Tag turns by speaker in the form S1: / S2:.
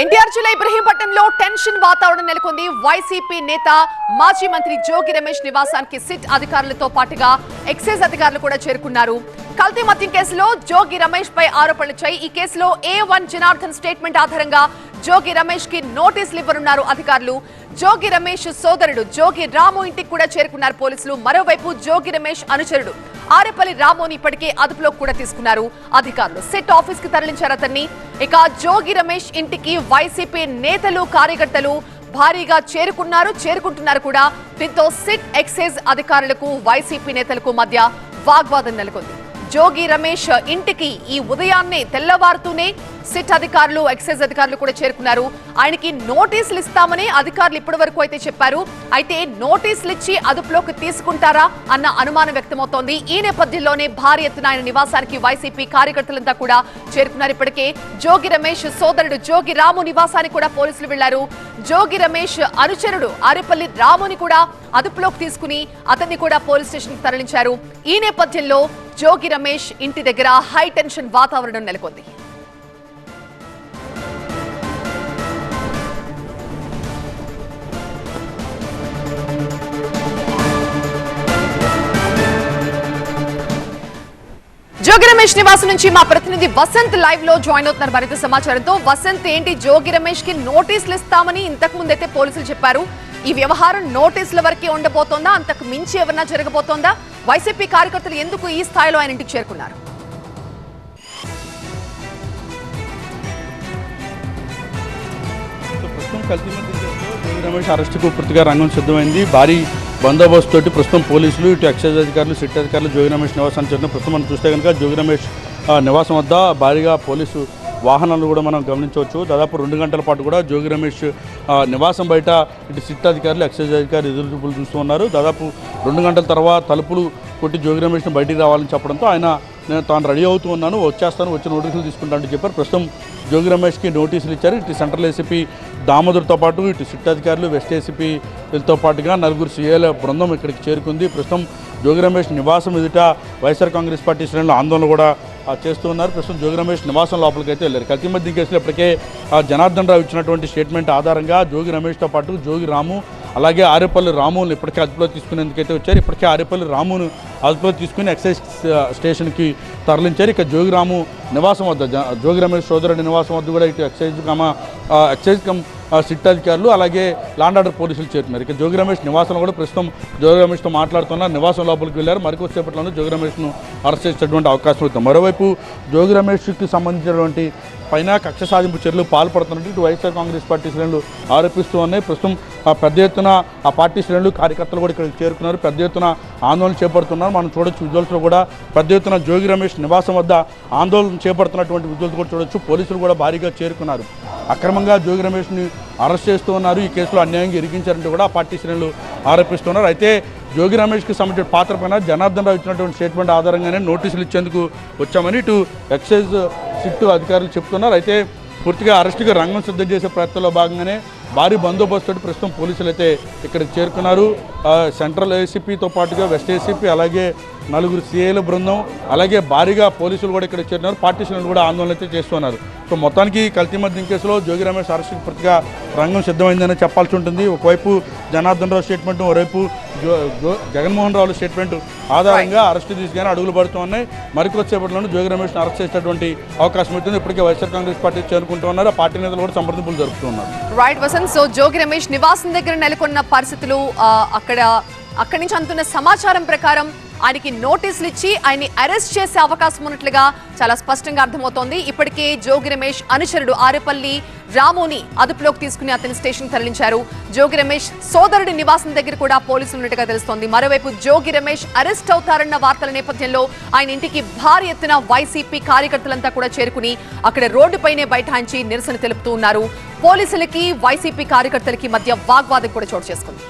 S1: ఎన్టీఆర్ జిల్లా ఇబ్రహీంపట్నంలో టెన్షన్ వాతావరణం నెలకొంది. వైసీపీ నేత మాజీ మంత్రి జోగి రమేష్ నివాసానికి సిట్ అధికారులతో పాటుగా ఎక్సైజ్ అధికారులు కూడా చేరుకున్నారు. కల్తీ మద్యం కేసులో జోగి రమేష్ పై ఆరోపణలు చేయి. ఈ కేసులో ఏ వన్ జనార్దన్ స్టేట్మెంట్ ఆధారంగా జోగి రమేష్కి నోటీసులు ఇవ్వనున్నారు అధికారులు. జోగి రమేష్ సోదరుడు జోగి రాము ఇంటికి కూడా చేరుకున్నారు పోలీసులు. మరోవైపు జోగి రమేష్ అనుచరుడు ఆరేపల్లి రామోని ఇప్పటికే అదుపులో కూడా తీసుకున్నారు. అధికారులు సెట్ ఆఫీస్కి తరలించారు అతన్ని. ఇక జోగి రమేష్ ఇంటికి వైసీపీ నేతలు కార్యకర్తలు భారీగా చేరుకున్నారు చేరుకుంటున్నారు కూడా. దీంతో సిట్ ఎక్సైజ్ అధికారులకు వైసీపీ నేతలకు మధ్య వాగ్వాదం నెలకొంది. జోగి రమేష్ ఇంటికి ఈ ఉదయాన్నే తెల్లవారుతూనే సిట్ అధికారులు ఎక్సైజ్ అధికారులు కూడా చేరుకున్నారు. ఆయనకి నోటీసులు ఇస్తామని అధికారులు ఇప్పటి వరకు అయితే చెప్పారు. అయితే నోటీసులు ఇచ్చి అదుపులోకి తీసుకుంటారా అన్న అనుమానం వ్యక్తమవుతోంది. ఈ నేపథ్యంలోనే భారీ ఎత్తున ఆయన నివాసానికి వైసీపీ కార్యకర్తలంతా కూడా చేరుకున్నారు. ఇప్పటికే జోగి రమేష్ సోదరుడు జోగి రాము నివాసానికి కూడా పోలీసులు వెళ్ళారు. జోగి రమేష్ అనుచరుడు అరిపల్లి రాముని కూడా అదుపులోకి తీసుకుని అతన్ని కూడా పోలీస్ స్టేషన్ తరలించారు. ఈ నేపథ్యంలో జోగి రమేష్ ఇంటి దగ్గర హై టెన్షన్ వాతావరణం నెలకొంది. జోగి రమేష్ నివాసం నుంచి మా ప్రతినిధి వసంత్ లైవ్లో జాయిన్ అవుతున్నారు మరింత సమాచారంతో వసంత్ ఏంటి జోగి రమేష్కి నోటీసులు ఇస్తామని ఇంతకు ముందైతే పోలీసులు చెప్పారు. ఈ వ్యవహారం నోటీసుల వరకే ఉండబోతోందా? అంతకు మించి ఏమన్నా జరగబోతోందా? వైసీపీ కార్యకర్తలు ఎందుకు ఈ స్థాయిలో ఆయన ఇంటికి చేరుకున్నారు?
S2: జోగి రమేష్ అరెస్టుకు పూర్తిగా రంగం సిద్ధమైంది. భారీ బందోబస్తు తోటి ప్రస్తుతం పోలీసులు ఇటు ఎక్సైజ్ అధికారులు సిట్ అధికారులు జోగి రమేష్ నివాసాన్ని చేరిన ప్రస్తుతం మనం చూస్తే కనుక జోగి రమేష్ నివాసం వద్ద భారీగా పోలీసు వాహనాలు కూడా మనం గమనించవచ్చు. దాదాపు రెండు గంటల పాటు కూడా జోగి రమేష్ నివాసం బయట ఇటు సిట్ అధికారులు ఎక్సైజ్ అధికారులు ఎదురు చూపులు చూస్తూ ఉన్నారు. దాదాపు రెండు గంటల తర్వాత తలుపులు కొట్టి జోగి రమేష్ని బయటికి రావాలని చెప్పడంతో ఆయన నేను తాను రెడీ అవుతూ ఉన్నాను. వచ్చేస్తాను వచ్చి నోటీసులు తీసుకుంటానని చెప్పారు. ప్రస్తుతం జోగి రమేష్కి నోటీసులు ఇచ్చారు. ఇటు సెంట్రల్ ఏసీపీ దామోదర్తో పాటు ఇటు సిట్ అధికారులు వెస్ట్ ఏసీపీ పాటుగా నలుగురు సీఏల బృందం ఇక్కడికి చేరుకుంది. ప్రస్తుతం జోగి రమేష్ నివాసం ఎదుట వైఎస్ఆర్ కాంగ్రెస్ పార్టీ శ్రేణులు ఆందోళన కూడా చేస్తూ ఉన్నారు. ప్రస్తుతం జోగి రమేష్ నివాసం లోపలికి అయితే వెళ్ళారు. కల్తీ కేసులో ఇప్పటికే జనార్దన్ రావు ఇచ్చినటువంటి స్టేట్మెంట్ ఆధారంగా జోగి రమేష్తో పాటు జోగి రాము అలాగే ఆరేపల్లి రామును ఇప్పటికే అదుపులో తీసుకునేందుకైతే వచ్చారు. ఇప్పటికే ఆరేపల్లి రామును అదుపులో తీసుకుని ఎక్సైజ్ స్టేషన్కి తరలించారు. ఇక జోగిరాము నివాసం వద్ద జ- జోగి రమేష్ సోదరుడి నివాసం వద్ద కూడా ఇటు excise cum excise cum SIT అధికారులు అలాగే లాండ్ ఆర్డర్ పోలీసులు చేరుతున్నారు ఇక జోగి రమేష్ నివాసంలో కూడా ప్రస్తుతం జోగి రమేష్తో మాట్లాడుతున్నారు నివాసం లోపలికి వెళ్ళారు. మరికొద్దిసేపట్లోనే జోగి రమేష్ను అరెస్ట్ చేసేటువంటి అవకాశం ఉంది. మరోవైపు జోగి రమేష్కి సంబంధించినటువంటి పైన కక్ష సాధింపు చర్యలు పాల్పడుతున్నట్టు ఇటు వైఎస్ఆర్ కాంగ్రెస్ పార్టీ శ్రేణులు ఆరోపిస్తూ ఉన్నాయి. ప్రస్తుతం ఆ పెద్ద ఎత్తున ఆ పార్టీ శ్రేణులు కార్యకర్తలు కూడా ఇక్కడికి చేరుకున్నారు. పెద్ద ఎత్తున ఆందోళన చేపడుతున్నారు. మనం చూడొచ్చు విజువల్స్లో కూడా పెద్ద ఎత్తున జోగి రమేష్ నివాసం వద్ద ఆందోళన చేపడుతున్నటువంటి విజువల్స్ కూడా చూడొచ్చు. పోలీసులు కూడా భారీగా చేరుకున్నారు. అక్రమంగా జోగి రమేష్ని అరెస్ట్ చేస్తూ ఉన్నారు. ఈ కేసులో అన్యాయంగా ఇరికించారంటూ కూడా ఆ పార్టీ శ్రేణులు ఆరోపిస్తున్నారు. అయితే జోగి రమేష్కి సంబంధించిన పాత్ర పైన జనార్దన్ రావు ఇచ్చినటువంటి స్టేట్మెంట్ ఆధారంగానే నోటీసులు ఇచ్చేందుకు వచ్చామని ఇటు ఎక్సైజ్ సిట్టు అధికారులు చెప్తున్నారు. అయితే పూర్తిగా అరెస్టుగా రంగం సిద్ధం చేసే ప్రయత్నంలో భాగంగానే భారీ బందోబస్తు ప్రస్తుతం పోలీసులు అయితే ఇక్కడికి చేరుకున్నారు. సెంట్రల్ ఏసీపీతో పాటుగా వెస్ట్ ఏసీపీ అలాగే నలుగురు సీఏల బృందం అలాగే భారీగా పోలీసులు కూడా ఇక్కడ చేరున్నారు పార్టీ శ్రేణులు కూడా ఆందోళన అయితే చేస్తున్నారు సో మొత్తానికి కల్తీ మద్యం కేసులో జోగి రమేష్ అరెస్టుకి పూర్తిగా రంగం సిద్ధమైందని చెప్పాల్సి ఉంటుంది. ఒకవైపు జనార్దన్ రావు స్టేట్మెంట్ జో- జగన్మోహన్ రావు స్టేట్మెంట్ ఆధారంగా అరెస్ట్ తీసుకుని అడుగులు పడుతూ ఉన్నాయి. మరికొద్దిసేపట్లోనే జోగి రమేష్ను అరెస్ట్ చేసేటువంటి అవకాశం ఉంటుంది ఇప్పటికే వైఎస్ఆర్ కాంగ్రెస్ పార్టీ చేరుకుంటూ ఉన్నారు. ఆ పార్టీ నేతలు కూడా సంప్రదింపులు జరుపుతున్నారు
S1: రైట్ వసంత్. సో జోగి రమేష్ నివాసం దగ్గర నెలకొన్న పరిస్థితులు అక్కడ అక్కడి నుంచి అందుతున్న సమాచారం ప్రకారం ఆయనకి నోటీసులు ఇచ్చి ఆయన్ని అరెస్ట్ చేసే అవకాశం ఉన్నట్లుగా చాలా స్పష్టంగా అర్థమవుతోంది. ఇప్పటికే జోగి రమేష్ అనుచరుడు ఆరేపల్లి రాముని అదుపులోకి తీసుకుని అతని స్టేషన్ తరలించారు. జోగి రమేష్ సోదరుడి నివాసం దగ్గర కూడా పోలీసులు ఉన్నట్టుగా తెలుస్తోంది. మరోవైపు జోగి రమేష్ అరెస్ట్ అవుతారన్న వార్తల నేపథ్యంలో ఆయన ఇంటికి భారీ ఎత్తున వైసీపీ కార్యకర్తలంతా కూడా చేరుకుని అక్కడ రోడ్డుపైనే బైఠాయించి నిరసన తెలుపుతూ ఉన్నారు. పోలీసులకి వైసీపీ కార్యకర్తలకి మధ్య వాగ్వాదం కూడా చోటు చేసుకుంది.